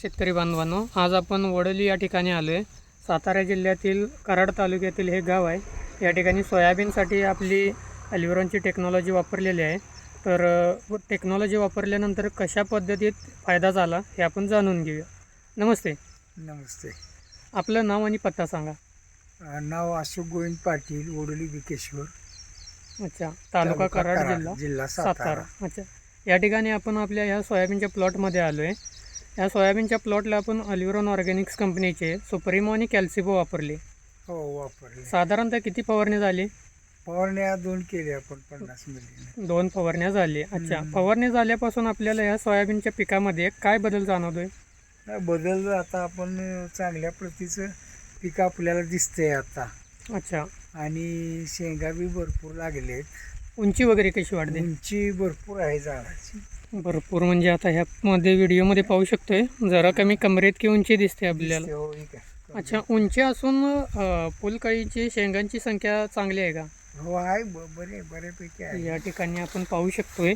शेतकरी बांधवांनो आज आपण वडोली या ठिकाणी आलो आहे सातारा जिल्ह्यातील कराड तालुक्यातील हे गाव आहे. या ठिकाणी सोयाबीनसाठी आपली अल्विरॉनची टेक्नॉलॉजी वापरलेली आहे. तर टेक्नॉलॉजी वापरल्यानंतर कशा पद्धतीत फायदा झाला हे आपण जाणून घेऊया. नमस्ते. नमस्ते. आपलं नाव आणि पत्ता सांगा. नाव अशोक गोविंद पाटील ओडोली बिकेश्वर अच्छा तालुका कराड जिल्हा जिल्हा सातारा. सातारा. अच्छा. या ठिकाणी आपण आपल्या ह्या सोयाबीनच्या प्लॉटमध्ये आलो आहे या सोयाबीनच्या प्लॉटला आपण अल्विरॉन ऑर्गॅनिक्स कंपनीचे सुप्रिमो आणि कॅल्सिबो वापरले. हो वापरले. साधारणतः किती फवारणी झाली? फवारण्या दोन केल्या आपण पन्नास मिली दोन फवारण्या झाली. अच्छा. फवारणी झाल्यापासून आपल्याला ह्या सोयाबीनच्या पिकामध्ये काय बदल जाणवतोय? बदल आता आपण चांगल्या प्रतीचं पीक आपल्याला दिसतंय आता. अच्छा. आणि शेंगा बी भरपूर लागलेत. उंची वगैरे कशी वाढते? उंची भरपूर आहे झाडाची. भरपूर म्हणजे आता ह्यामध्ये व्हिडिओमध्ये पाहू शकतोय. जरा कमी कमरेत की उंची दिसते आपल्याला. हो. अच्छा उंची असून फुलकळीची शेंगांची संख्या चांगली आहे का? हो आहे बरे बऱ्यापैकी आहे. या ठिकाणी आपण पाहू शकतोय.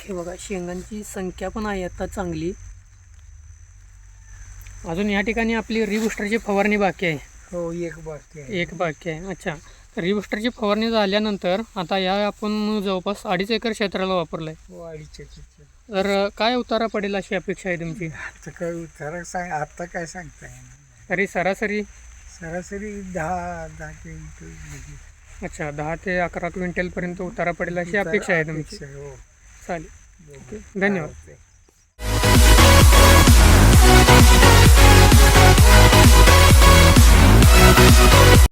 हे बघा शेंगांची संख्या पण आहे आता चांगली. अजून या ठिकाणी आपली रिबुस्टरची फवारणी बाकी आहे. हो एक बाकी आहे. एक बाकी आहे. अच्छा. तर फवारणी झाल्यानंतर आता या आपण जवळपास अडीच एकर क्षेत्राला वापरलं आहे हो अडीचशे किती. तर काय उतारा पडेल अशी अपेक्षा आहे तुमची आता काय उतारा सांग आता काय सांगता येणार तरी सरासरी सरासरी दहा दहा किलोमीटर म्हणजे अच्छा दहा ते अकरा क्विंटलपर्यंत उतारा पडेल अशी अपेक्षा आहे तुमची हो. चालेल बघू. धन्यवाद.